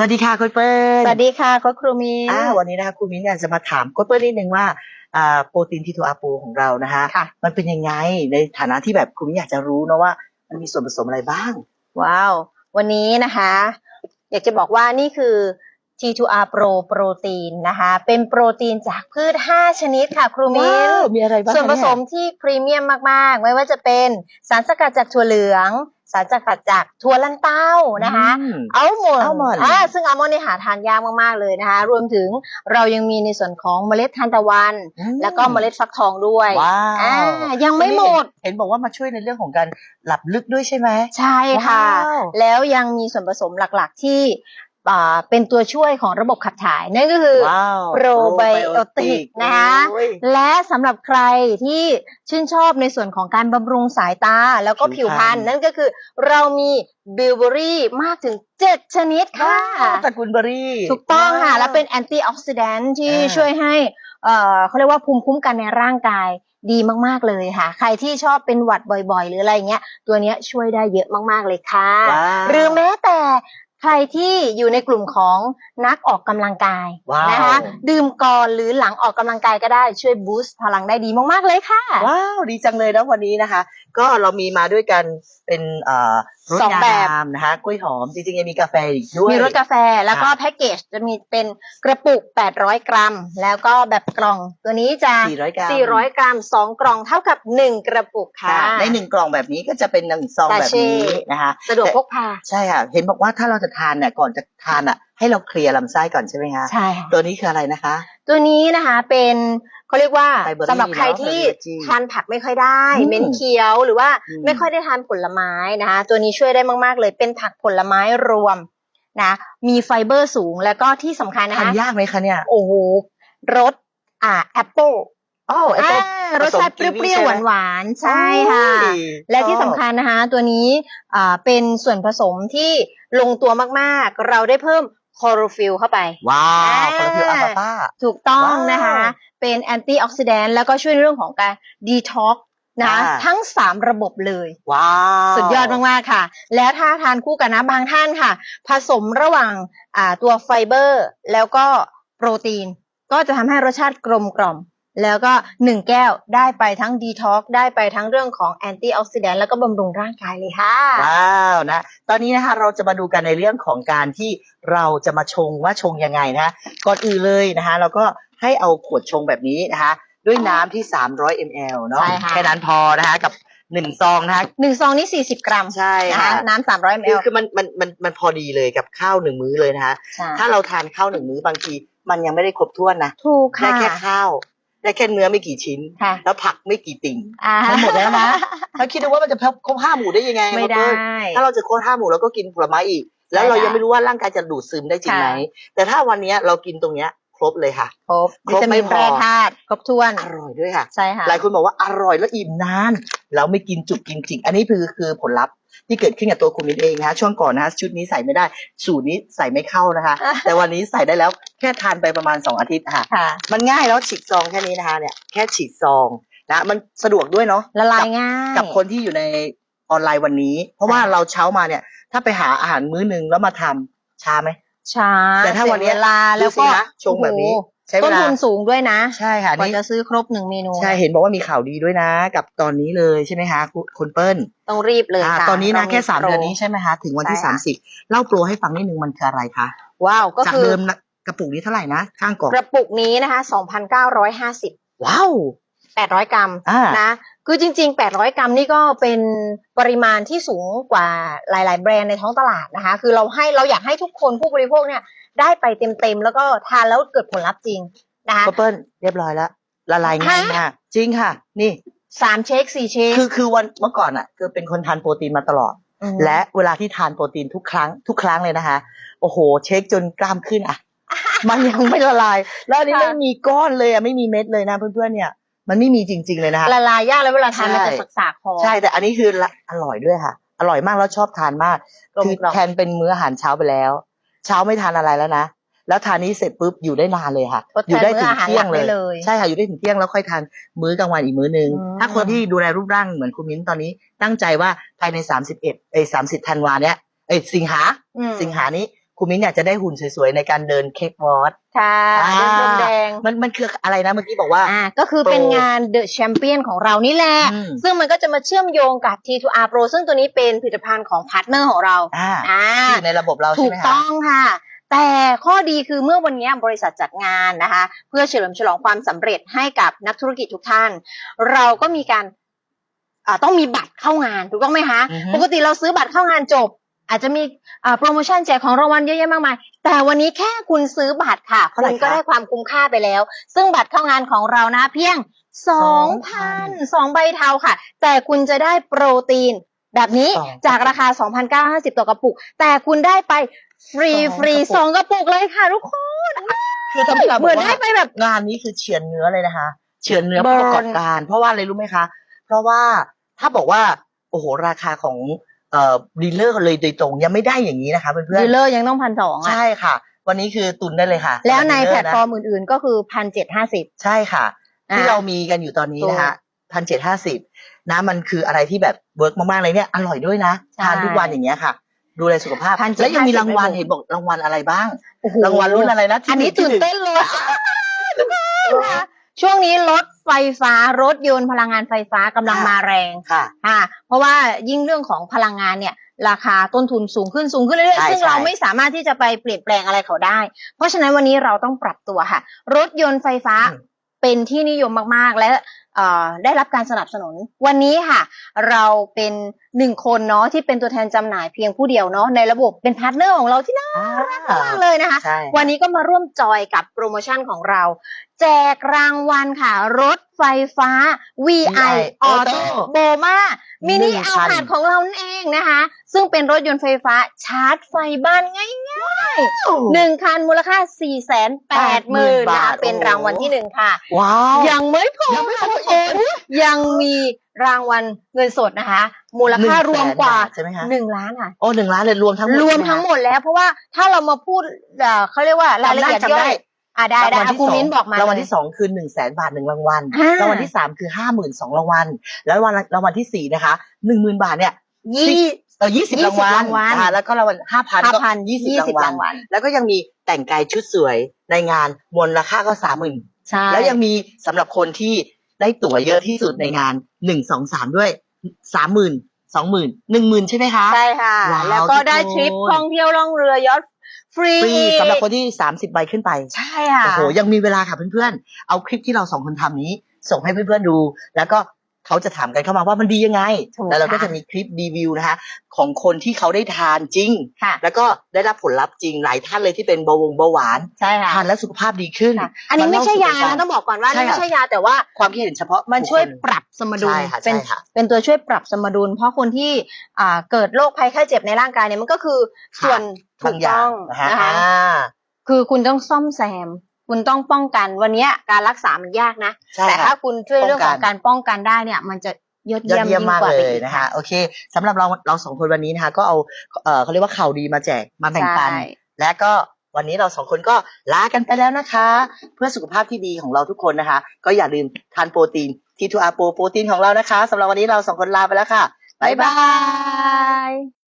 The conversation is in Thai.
สวัสดีค่ะคุณเปิ้ลสวัสดีค่ะโค้ชครูมินอ่าวันนี้นะคะคุณมิ้นอยากจะมาถามคุณเปิ้ลนิดนึงว่าอ่าโปรตีนทีโทอาโปของเรานะคะค่ะมันเป็นยังไงในฐานะที่แบบคุณมิ้นอยากจะรู้นะว่า มันมีส่วนผสมอะไรบ้าง ว้าว วันนี้นะคะ อยากจะบอกว่านี่คือ T2R Pro โปรตีนนะคะ เป็นโปรตีนจากพืช 5 ชนิดค่ะ ครูมินว้าวมีอะไรบ้างส่วนผคะเยสมที่พรีเมียมมาก ๆ ไม่ว่าจะเป็นสารสกัดจากถั่วเหลือง สารสกัดจากถั่วลันเต้านะคะอืมอัลมอนด์ almond อ่าซึ่งอัลมอนด์เนี่ยหาทานยากมากๆเลยนะคะ รวมถึงเรายังมีในส่วนของเมล็ดทานตะวันอืมแล้วก็เมล็ดฟักทองด้วยว้าอ่าวยังไม่หมด เห็นบอกว่ามาช่วยในเรื่องของการหลับลึกด้วยใช่ไหมใช่ค่ะว้าวแล้วยังมีส่วนผสมหลักๆที่อ่า เป็นตัวช่วยของระบบขับถ่ายนั่นก็คือว้าวโปรไบโอติกนะคะโอ้ยและสำหรับใครที่ชื่นชอบในส่วนของการบำรุงสายตาแล้วก็ผิผิววพพรรรรณณนั่นก็คือเรามีบิลเบอรี่มากถึง 7 ชนิดค่ะว้าวตระกูลเบอร์รี่ถูกต้องค่ะว้าวและเป็นแอนตี้ออกซิแดนที่อ่าช่วยให้เอ่อเขาเรียกว่าภูมิคุ้มกันในร่างกายดีมากๆเลยค่ะ ใครที่ชอบเป็นหวัดบ่อยๆ หรืออะไรเงี้ย ตัวเนี้ยช่วยได้เยอะมากๆเลยค่ะว้าวหรือแม้แต่ ใครที่อยู่ในกลุ่มของนักออกกำลังกายว้าวนะคะดื่มก่อนหรือหลังออกกำลังกายก็ได้ช่วยบูสต์พลังได้ดีมากๆเลยค่ะ ว้าว ดีจังเลยนะวันนี้นะคะ ก็เรามีมาด้วยกันเป็นเอ่อร สสองแบบงามนะคะกล้วยหอมจริงๆยังมีกาแฟอีกด้วยมีรสกาแฟแล้วก็ค่ะแพ็กเกจจะมีเป็นกระปุก 800 กรัม แล้วก็แบบกล่องตัวนี้จะ 400 กรัม 400 กรัม 2 กล่องเท่ากับ 1 กระปุกค่ะค่ะในหนึ่งกล่องแบบนี้ก็จะเป็นหนึ่งซองซาแบบเช่นี้นะคะสะดวกพกพาใช่ค่ะ เห็นบอกว่าถ้าเราจะทานเนี่ยก่อนจะทานอะให้เราเคลียร์ลำไส้ก่อนใช่ไหมคะใช่ค่ะตัวนี้คืออะไรนะคะ ตัวนี้นะคะเป็น เขาเรียกว่าไฟเบอรี่สำหรับใครเนอะที่ไฟเบอรี่ทานผักไม่ค่อยได้อืมเม้นเคี้ยวหรือว่าอืมไม่ค่อยได้ทานผลไม้นะคะตัวนี้ช่วยได้มาก ๆ เลยเป็นผักผลไม้รวมนะมีไฟเบอร์สูงแล้วก็ที่สำคัญนะทานคะยากไหมคะเนี่ยโอ้โหรสอ่าแอปเปิลอ้าวไอ้อ่าตัวรสชาติเปรี้ยวๆหวานๆใช่ค่ะโอ้ยและที่สำคัญนะคะ ตัวนี้อ่าเป็นส่วนผสมที่ลงตัวมากๆ เราได้เพิ่มคลอโรฟิลเข้าไป ว้าวอ่าคอลลาเจนอัลฟาป้าถูกต้องว้าวนะคะ เป็นแอนตี้ออกซิแดนต์แล้วก็ช่วยในเรื่องของการดีท็อกนะคะอ่าทั้ง 3 ระบบเลย ว้าว สุดยอดมากๆค่ะ แล้วถ้าทานคู่กันนะบางท่านค่ะ ผสมระหว่างอ่าตัวไฟเบอร์ แล้วก็โปรตีน ก็จะทำให้รสชาติกลมกล่อม แล้วก็หนึ่งแก้วได้ไปทั้งดีท็อกได้ไปทั้งเรื่องของแอนตี้ออกซิแดนต์แล้วก็บำรุงร่างกายเลยค่ะ ว้าวนะ ตอนนี้นะคะเราจะมาดูกันในเรื่องของการที่เราจะมาชงว่าชงยังไงนะก่อนอื่นเลยนะคะเราก็ให้เอาขวดชงแบบนี้นะคะ ด้วยน้ำที่ 300 ml เนาะใช่ค่ะ แค่นั้นพอนะคะกับหนึ่งซองนะคะ หนึ่งซองนี่สี่สิบกรัมใช่นะค่ะ คะน้ำสามร้อยมคือลคือมันมันมันมันพอดีเลยกับข้าวหนึ่งมื้อเลยนะคะ ใช่ถ้าเราทานข้าวหนึ่งมื้อบางที มันยังไม่ได้ครบถ้วนนะถูกได้ค่ะ แค่ข้าว ได้แค่เนื้อไม่กี่ชิ้น ค่ะ แล้วผักไม่กี่ติ่งอ่า มันหมดแล้วนะแล้วคิดดูว่ามันจะครบห้าหมู่ได้ยังไงไม่มาได้เปิ้ลถ้าเราจะครบห้าหมู่เราก็กินผลไม้อีก แล้วเราใช่ค่ะยังไม่รู้ว่าร่างกายจะดูดซึมได้จริงไหมค่ะแต่ถ้าวันเนี้ยเรากินตรงเนี้ยครบเลยค่ะ ครบครบวิตาไม่มินพอ แร่ธาตุครบถ้วน อร่อยด้วยค่ะ ใช่ค่ะ หลายคนบอกว่าอร่อยแล้วอิ่มนาน เราไม่กินจุกกินจิกอันนี้คือคือผลลัพธ์ที่เกิดขึ้นกับตัวคุณมินเองนะคะช่วงก่อนนะคะชุดนี้ใส่ไม่ได้ สูตรนี้ใส่ไม่เข้านะคะ แต่วันนี้ใส่ได้แล้วแค่ทานไปประมาณสองอาทิตย์ค่ะค่ะ มันง่ายแล้วฉีกซองแค่นี้นะคะเนี่ยแค่ฉีกซองนะมันสะดวกด้วยเนาะละลายกับง่ายกับคนที่อยู่ในออนไลน์วันนี้ เพราะว่าใช่เราเช้ามาเนี่ย ถ้าไปหาอาหารมื้อหนึ่งแล้วมาทำช้าไหมช้าแต่ถ้าวันเนี้ยเสียเวลาแล้วก็ดูสินะชงแบบนี้โอ้โห ใช้เวต้นลาทุนสูงด้วยนะใช่ค่ะกว่านี่จะซื้อครบหนึ่งเมนูใช่เห็นบอกว่ามีข่าวดีด้วยนะ กับตอนนี้เลยใช่ไหมคะคุณคุณเปิ้ลต้องรีบเลยอ่าค่ะตอนนี้นะรแค่สามโปร เดือนนี้ใช่ไหมคะถึงวันที่ใช่สามค่ะสิบเล่าโปรให้ฟังนิดนึงมันคืออะไรคะว้าว ก็จากคือเดิมนะกระปุกนี้เท่าไหร่นะข้างกล่องกระปุกนี้นะคะ2,950 ว้าว 800 กรัมอ่านะคือจริง ๆ 800 กรัมนี่ก็เป็นปริมาณที่สูงกว่าหลาย ๆ แบรนด์ในท้องตลาดนะคะ คือเราให้เราอยากให้ทุกคนผู้บริโภคเนี่ยได้ไปเต็มๆแล้วก็ทานแล้วเกิดผลลัพธ์จริงนะคะคุณเปิ้ลเรียบร้อยแล้วละลายง่ายฮะมากจริงค่ะ นี่สามเชคสี่เชคคือคือวันเมื่อก่อนอะคือเป็นคนทานโปรตีนมาตลอดมและเวลาที่ทานโปรตีนทุกครั้งทุกครั้งเลยนะคะ โอ้โห เช็คจนกล้ามขึ้นอะ มันยังไม่ละลาย แล้วอันนี้ค่ะไม่มีก้อนเลยอะไม่มีเม็ดเลยนะเพื่อนๆเนี่ยมันไม่มีจริง ๆเลยนะคะละลายยากแล้วเวลาทานใช่มันจะสากๆคอใช่แต่อันนี้คือละอร่อยด้วยค่ะ อร่อยมากแล้วชอบทานมากกลมคือกล่อมแทนเป็นมื้ออาหารเช้าไปแล้ว เช้าไม่ทานอะไรแล้วนะแล้วทานนี้เสร็จปุ๊บอยู่ได้นานเลยค่ะทดอแทยู่นได้มื้ถึองอาหารเที่หยลังกเลได้ยเลย ใช่ค่ะ อยู่ได้ถึงเที่ยงแล้วค่อยทานมื้อกลางวันอีกมื้อนึงอืมถ้าคนที่ดูแลรูปร่างเหมือนคุณมิ้นตอนนี้ตั้งใจว่าภายในสามสิบเอ็ดเอ้สามสิบธันวาเนี้ยเอ้ยสิงหาอืมสิงหานี้ คุณมิ้นอยากจะได้หุ่นสวยๆในการเดินเค้กวอล์กค่ะอ่าเรื่องพรมแดง มันมันคืออะไรนะเมื่อกี้บอกว่าอ่าก็คือเป็นโปรงาน The Champion ของเรานี่แหละอืมซึ่งมันก็จะมาเชื่อมโยงกับ T2R Pro ซึ่งตัวนี้เป็นผลิตภัณฑ์ของพาร์ทเนอร์ของเราอ่าอ่าที่อยู่ในระบบเราถูใช่กไหมต้คะองค่ะแต่ข้อดีคือเมื่อวันนี้บริษัทจัดงานนะคะ เพื่อเฉลิมฉลองความสำเร็จให้กับนักธุรกิจทุกท่าน เราก็มีการอ่าต้องมีบัตรเข้างานถูกต้องไหมคะอือฮึปกติเราซื้อบัตรเข้างานจบ อาจจะมีอ่าโปรโมชั่นแจกของรางวัลเยอะแยะมากมาย แต่วันนี้แค่คุณซื้อบัตรค่ะเท่าไหร่คุณก็คะได้ความคุ้มค่าไปแล้ว ซึ่งบัตรเข้างานของเรานะเพียงสองพันสองใบเทาค่ะ แต่คุณจะได้โปรตีนแบบนี้สองจากราคา 2,950 ต่อกระปุก แต่คุณได้ไปฟรีสองฟรีกระปุกสองกระปุกเลยค่ะทุกคนคือทำให้เราเหมือนบกว่าได้ไปแบบงานนี้คือเฉือนเนื้อเลยนะคะ เฉือนเนื้อเบิผู้ร์นประกอบการ เพราะว่าอะไรรู้ไหมคะ เพราะว่าถ้าบอกว่า โอ้โห ราคาของ เอ่อดีลเลอร์เลยโดยตรงยังไม่ได้อย่างนี้นะคะเพื่อนดีลเลอร์ยังต้องพันสองๆอะใช่ค่ะ วันนี้คือตุนได้เลยค่ะ แล้วในดีแพเอลร์ตนะฟอร์มอื่นๆก็คือพันเจ็ดห้าสิบใช่ค่ะ ที่เรามีกันอยู่ตอนนี้นะคะพันเจ็ดห้าสิบนะมันคืออะไรที่แบบเวิร์กมากๆเลยเนี่ยอร่อยด้วยนะใช่ทานทุกวันอย่างเงี้ยค่ะ ดูแลสุขภาพ1,750แล้วยังมีรางวัลไปหมดเห็นบอกรางวัลอะไรบ้างโอ้โหรางวัลรุ่นอะไรนะที่อันนี้ที่ตื่นหงเต้นเลยนะคะ ช่วงนี้รถไฟฟ้ารถยนต์พลังงานไฟฟ้ากำลังค่ะมาแรงค่ะค่ะเพราะว่ายิ่งเรื่องของพลังงานเนี่ย ราคาต้นทุนสูงขึ้นสูงขึ้นเรื่อยใช่ๆซึ่งใช่เราไม่สามารถที่จะไปเปลี่ยนแปลงอะไรเขาได้ เพราะฉะนั้นวันนี้เราต้องปรับตัวค่ะ รถยนต์ไฟฟ้าอืมเป็นที่นิยมมากๆ และเอ่อ ได้รับการสนับสนุน วันนี้ค่ะ เราเป็นหนึ่งคนเนาะที่เป็นตัวแทนจำหน่ายเพียงผู้เดียวเนาะในระบบเป็นพาร์ทเนอร์ของเราที่น่ารักมากเลยนะคะใช่วันนี้ก็มาร่วมจอยกับโปรโมชั่นของเรา แจกรางวัลค่ะ รถไฟฟ้า VI VI Auto Auto b o m a มินิหนึ่งเอาคันผาดของเรานั่นเองนะคะ ซึ่งเป็นรถยนต์ไฟฟ้าชาร์จไฟบ้านง่ายๆหนึ่งคันมูลค่า 4 8 0 0 0 0บานะทเป็นโอ้รางวัลที่หนึ่งค่ะว้าวยังไม่พอยังไม่พอทุกคนยังมีรางวัลเงินสดนะคะ มูลค่ารวมกว่าใช่ไหมคะหนึ่งล้านค่ะโอ้หนึ่งล้านเลยรวมทั้งหมดรวมใช่ไคะทั้งหมดแล้ว เพราะว่าถ้าเรามาพูดเอ่อเขาเรียกว่ารายละเอียดจำได้ย่อยอะได้ได้รางวัลอะที่ครูสองมิ้นบอกมารางวัลเลยที่สองคือหนึ่งแสนบาทหนึ่งรางวัลอ่ารางวัลที่สามคือห้าหมื่นสองรางวัลแล้วรางวัลรางวัลที่สี่นะคะหนึ่งหมื่นบาทเนี่ยยี่เออยี่สิบ20รางวัลรางวัลอ่าแล้วก็รางวัลห้าพันห้าก็พันยี่ยี่สิบรางวัลสิบรางวัลแล้วก็ยังมีแต่งกายชุดสวยในงานมวลราคาก็สามหมื่นใช่แล้วยังมีสำหรับคนที่ ได้ตั๋วเยอะที่สุดในงานหนึ่งสองสามด้วยสามหมื่นสองหมื่นหนึ่งหมื่นใช่ไหมคะ ใช่ค่ะว้าวแล้วก็ได้ทุกคนทริปท่องเที่ยวล่องเรือยอทฟรีฟรีสำหรับคนที่สามสิบใบขึ้นไป ใช่ค่ะ โอ้โห ยังมีเวลาค่ะเพื่อนๆ เอาคลิปที่เราสองคนทำนี้ ส่งให้เพื่อนๆดู แล้วก็ เขาจะถามกันเข้ามาว่ามันดียังไง ถูกแล้วเราก็ค่ะจะมีคลิปรีวิวนะคะของคนที่เขาได้ทานจริง ค่ะ แล้วก็ได้รับผลลัพธ์จริงหลายท่านเลยที่เป็นเบาหวงเบาหวานใช่ค่ะทานแล้วสุขภาพดีขึ้น ค่ะอันนี้ไม่ใช่ยามันเล่าสู่กันะนต้องบอกก่อนว่าใช่นี่ค่ะ ไม่ใช่ยาแต่ว่าความคิดเห็นเฉพาะมันช่วยบุคคลปรับสมดุลใช่ค่ะเป็น ใช่ค่ะ เป็นตัวช่วยปรับสมดุล เพราะคนที่อ่าเกิดโรคภัยไข้เจ็บในร่างกายเนี่ยมันก็คือส่วนถูบางกอย่าต้องงนะฮะนะคะอ่าคือคุณต้องซ่อมแซม คุณต้องป้องกันวันเนี้ยการรักษามันยากนะใช่แต่ค่ะถ้าคุณช่วยเรื่องของป้องกันการป้องกันได้เนี่ยมันจะยอดยอเยี่ยดมเยี่ยมยิ่งมากกว่าเลไปยอีกนะคะโอเคสำหรับเราเราสองคนวันนี้นะคะก็เอาเอ่อเขาเรียกว่าข่าวดีมาแจกมาแบ่งปันใช่และก็วันนี้เราสองคนก็ลากันไปแล้วนะคะ เพื่อสุขภาพที่ดีของเราทุกคนนะคะ ก็อย่าลืมทานโปรตีนทีทูอาโปรโปรตีนของเรานะคะสำหรับวันนี้เราสองคนลาไปแล้วค่ะบ๊ายบายบ๊ายบาย